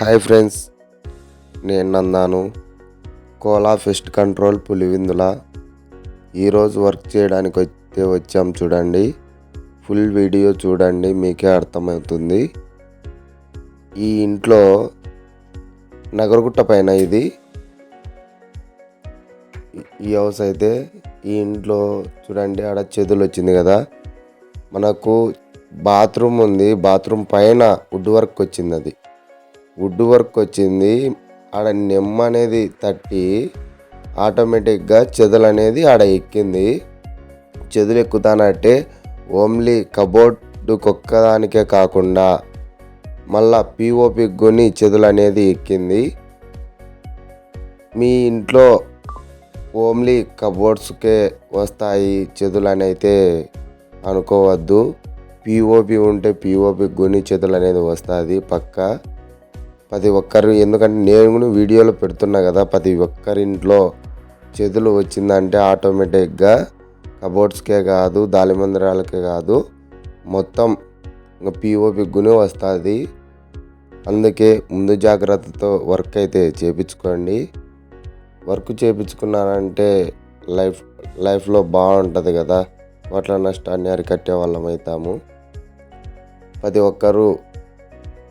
Hi friends నేను నందాను. Kola pest control Pulivendula. ఈరోజు work చేయడానికి అయితే వచ్చాం చూడండి. ఫుల్ వీడియో చూడండి మీకే అర్థమవుతుంది. ఈ ఇంట్లో నగరగుట్ట పైన ఇది. ఈ- హౌస్ అయితే ఈ ఇంట్లో చూడండి ఆడ చేతులు వచ్చింది కదా. మనకు బాత్రూమ్ ఉంది బాత్రూమ్ పైన వుడ్ వర్క్ వచ్చింది అది. వుడ్ వర్క్ వచ్చింది. ఆడ నెమ్మ అనేది తట్టి ఆటోమేటిక్గా చెదలు అనేది ఆడ ఎక్కింది. చెదులు ఎక్కుతానంటే ఓన్లీ కబోర్డు ఒక్కదానికే కాకుండా మళ్ళా పిఓపి కొని చెదులు అనేది ఎక్కింది. మీ ఇంట్లో ఓన్లీ కబోర్డ్స్కే వస్తాయి చెదులు అని అయితే అనుకోవద్దు. పిఓపి ఉంటే పిఓపి గుని చెదులు అనేది వస్తుంది పక్క. ప్రతి ఒక్కరు ఎందుకంటే నేను కూడా వీడియోలో పెడుతున్నా కదా ప్రతి ఒక్కరింట్లో చేతులు వచ్చిందంటే ఆటోమేటిక్గా కబోర్డ్స్కే కాదు దాలిమందిరాలకే కాదు మొత్తం ఇంకా పిఓపి వస్తుంది. అందుకే ముందు జాగ్రత్తతో వర్క్ అయితే చేపించుకోండి. వర్క్ చేపించుకున్నారంటే లైఫ్ లైఫ్లో బాగుంటుంది కదా కోట్ల నష్టాన్ని అరికట్టే వాళ్ళం అవుతాము ప్రతి ఒక్కరూ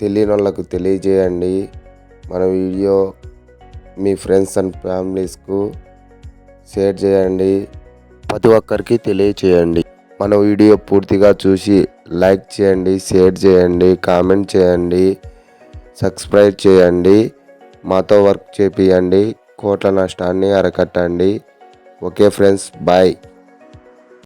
తెలియని వాళ్ళకు తెలియజేయండి. మన వీడియో మీ ఫ్రెండ్స్ అండ్ ఫ్యామిలీస్కు షేర్ చేయండి. ప్రతి ఒక్కరికి తెలియచేయండి. మన వీడియో పూర్తిగా చూసి లైక్ చేయండి షేర్ చేయండి కామెంట్ చేయండి సబ్స్క్రైబ్ చేయండి మాతో వర్క్ చేపియండి కోట్ల నష్టాన్ని అరకట్టండి. Okay friends bye.